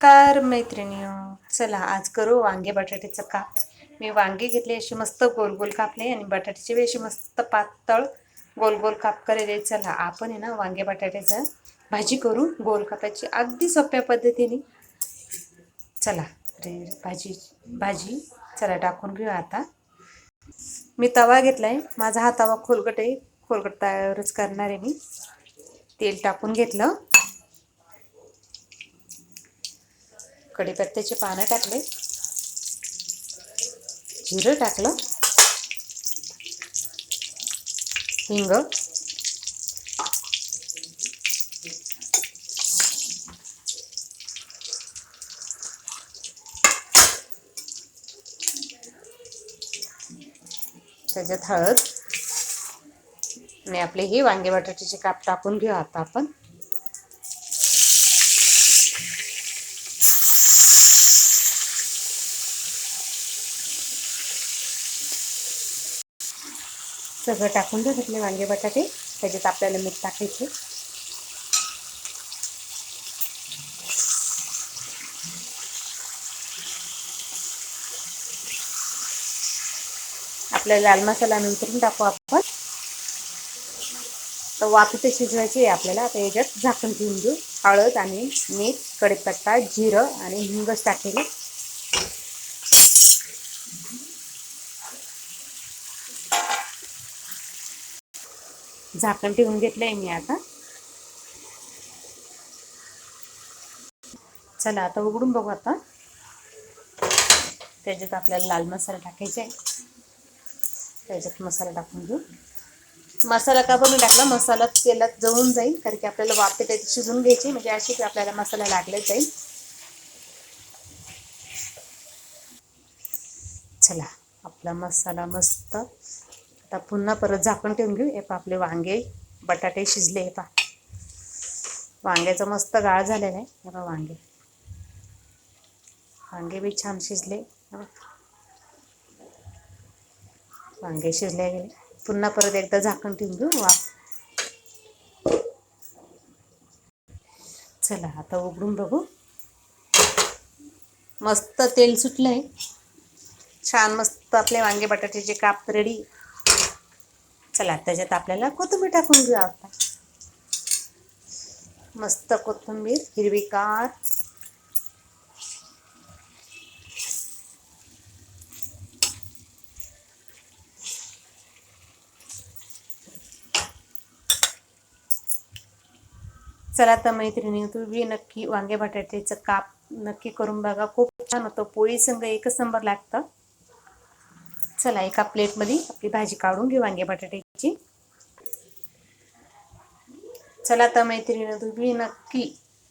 Car मैत्रिणी. चला आज करू वांगे बटाट्याचं काप मी वांगे घेतले अशी मस्त गोल गोल कापले आणि बटाट्याचे बी अशी मस्त पातळ गोल गोल काप केलेले चला आपण आहे ना वांगे बटाट्याचं भाजी करू. गोल कापायची अगदी सोप्या पद्धतीने. चला रे भाजी भाजी. चला टाकून घेऊ आता. मी तवा घेतला आहे माझा हा तवा खोलगट आहे. खोलगट तयारच करणार आहे मी. तेल टाकून घेतलं. कढीपत्त्याचे पानं टाकले. जिरं टाकलं. हिंग. त्याच्यात हळद. आणि आपले हे वांगे बटाट्याचे काप टाकून घेऊ आता आपण. सगळं टाकून घेऊ घेतले वांगे बटाटे. त्याच्यात आपल्याला मीठ टाकायचे. आपल्याला लाल मसाला नंतरून टाकू आपण. तर वाफी शिजवायची आहे आपल्याला. आता याच्यात झाकण ठेवून देऊ. हळद आणि मीठ कढीपत्ता जिरं आणि हिंगच टाकेल झाकण ठेवून घेतलं आहे मी आता. चला आता उघडून बघू आता. त्याच्यात आपल्याला लाल मसाला टाकायचा आहे. त्याच्यात मसाला टाकून घेऊ. मसाला का पण टाकला? मसाला तेलात जळून जाईल कारण की आपल्याला वाफे त्याची शिजून घ्यायची म्हणजे अशी की आपल्याला मसाला लागला जाईल. चला आपला मसाला मस्त आता पुन्हा परत झाकण ठेवून घेऊ. हे पा आपले वांगे बटाटे शिजले हे पा वांग्याचं मस्त गाळ झालेला आहे. हे पा वांगे. वांगे बी छान शिजले. वांगे शिजले गेले. पुन्हा परत एकदा झाकण ठेवून घेऊ. वा. चला आता उघडून बघू. मस्त तेल सुटलंय. छान मस्त आपले वांगे बटाट्याचे काप रेडी चला त्याच्यात आपल्याला कोथिंबीर टाकून घेऊ आता. मस्त कोथिंबीर हिरवीगार चला तर मैत्रिणी तुम्ही नक्की वांगे बटाट्याचं काप नक्की करून बघा. खूप छान होतं. पोळी संघ एकच नंबर लागतं. चला एका प्लेटमध्ये आपली भाजी काढून घेऊ वांगे बटाट्याची चला तर मैत्रिणी तुम्ही नक्की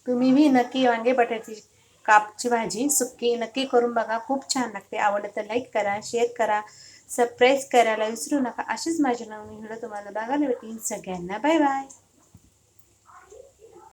तुम्ही बी नक्की वांगे बटाट्याची कापची भाजी सुक्की नक्की करून बघा. खूप छान लागते. आवडलं तर लाईक करा शेअर करा सबस्क्राईब करायला विसरू नका. अशीच माझी नवीन व्हिडिओ तुम्हाला बघायला भेटतील सगळ्यांना बाय बाय